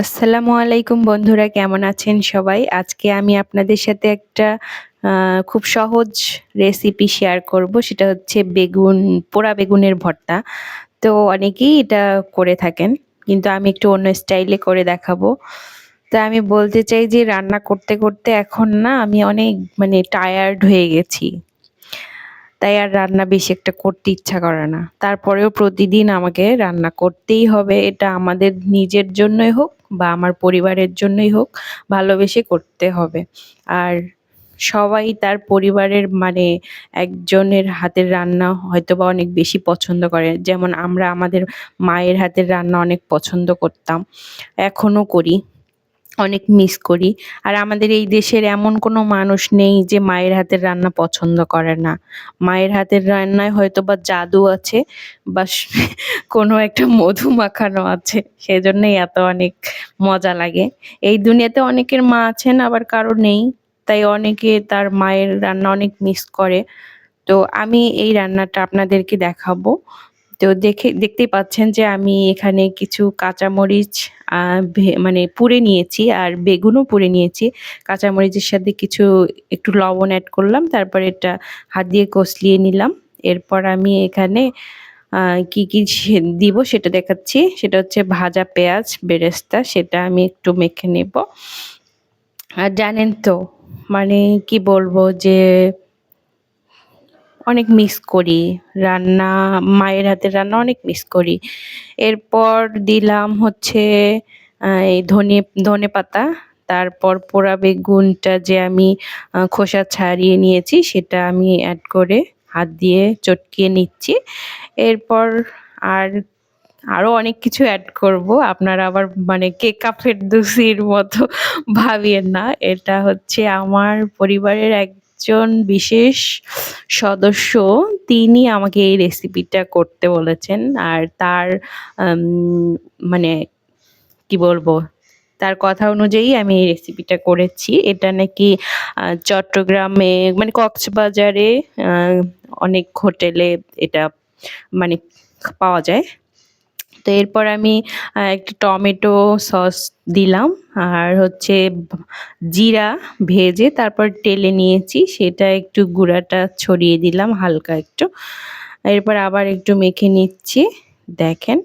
আসসালামু আলাইকুম বন্ধুরা, কেমন আছেন সবাই? আজকে আমি আপনাদের সাথে একটা খুব সহজ রেসিপি শেয়ার করব। সেটা হচ্ছে বেগুন, পোড়া বেগুনের ভর্তা। তো অনেকেই এটা করে থাকেন, কিন্তু আমি একটু অন্য স্টাইলে করে দেখাবো। তো আমি বলতে চাই যে রান্না করতে করতে এখন না আমি অনেক মানে টায়ার্ড হয়ে গেছি। তাই আর রান্না বেশি একটা করতে ইচ্ছা করে না। তারপরেও প্রতিদিন আমাকে রান্না করতেই হবে, এটা আমাদের নিজের জন্যই হোক বা আমার পরিবারের জন্যই হোক, ভালোবেসে করতে হবে। আর সবাই তার পরিবারের মানে একজনের হাতের রান্না হয়তো বা অনেক বেশি পছন্দ করে। যেমন আমরা আমাদের মায়ের হাতের রান্না অনেক পছন্দ করতাম, এখনও করি। অনেক মিস করি। আর আমাদের এই দেশের এমন কোনো মানুষ নেই যে মায়ের হাতের রান্না পছন্দ করে না। মায়ের হাতের রান্নায় হয়তো বা জাদু আছে, বা কোনো একটা মধু মাখানো আছে। সেজন্যই এত অনেক মজা লাগে। এই দুনিয়াতে অনেকের মা আছেন, আবার কারও নেই। তাই অনেকে তার মায়ের রান্না অনেক মিস করে। তো আমি এই রান্নাটা আপনাদেরকে দেখাবো। তো দেখে, দেখতেই পাচ্ছেন যে আমি এখানে কিছু কাঁচামরিচ মানে পুড়ে নিয়েছি আর বেগুনও পুড়ে নিয়েছি। কাঁচামরিচের সাথে কিছু একটু লবণ অ্যাড করলাম, তারপর এটা হাত দিয়ে কষলিয়ে নিলাম। এরপর আমি এখানে কি কি দিব সেটা দেখাচ্ছি। সেটা হচ্ছে ভাজা পেঁয়াজ বেরেস্তা, সেটা আমি একটু মেখে নেব। আর জানেন তো মানে কি বলব যে অনেক মিস করি। রান্না, মায়ের হাতের রান্না অনেক মিস করি। এরপর দিলাম হচ্ছে এই ধনে ধনে পাতা। তারপর পোড়া বেগুনটা যে আমি খোসা ছাড়িয়ে নিয়েছি সেটা আমি অ্যাড করে হাত দিয়ে চটকিয়ে নিচ্ছি। এরপর আর আরও অনেক কিছু অ্যাড করব। আপনারা আবার মানে কেকা ফেরদুসির মতো ভাবিয়েন না। এটা হচ্ছে আমার পরিবারের এক একজন বিশেষ সদস্য, তিনি আমাকে এই রেসিপিটা করতে বলেছেন। আর তার মানে কি বলব, তার কথা অনুযায়ী আমি এই রেসিপিটা করেছি। এটা নাকি চট্টগ্রামে মানে কক্সবাজারে অনেক হোটেলে এটা মানে পাওয়া যায়। তো এরপর আমি একটু টমেটো সস দিলাম। আর হচ্ছে জিরা ভেজে তারপর টেলে নিয়েছি, সেটা একটু গুঁড়াটা ছড়িয়ে দিলাম হালকা একটু। এরপর আবার একটু মেখে নিচ্ছি, দেখেন।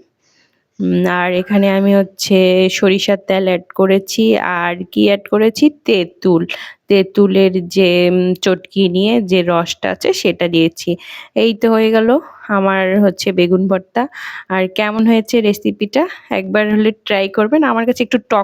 আর এখানে আমি হচ্ছে সরিষার তেল অ্যাড করেছি। আর কি অ্যাড করেছি? তেঁতুল। তেঁতুলের যে চটকি নিয়ে যে রসটা আছে সেটা দিয়েছি। এই তো হয়ে গেল আমার হচ্ছে বেগুন ভর্তা। আর কেমন হয়েছে রেসিপিটা একবার হলে ট্রাই করবেন। আমার কাছে একটু টক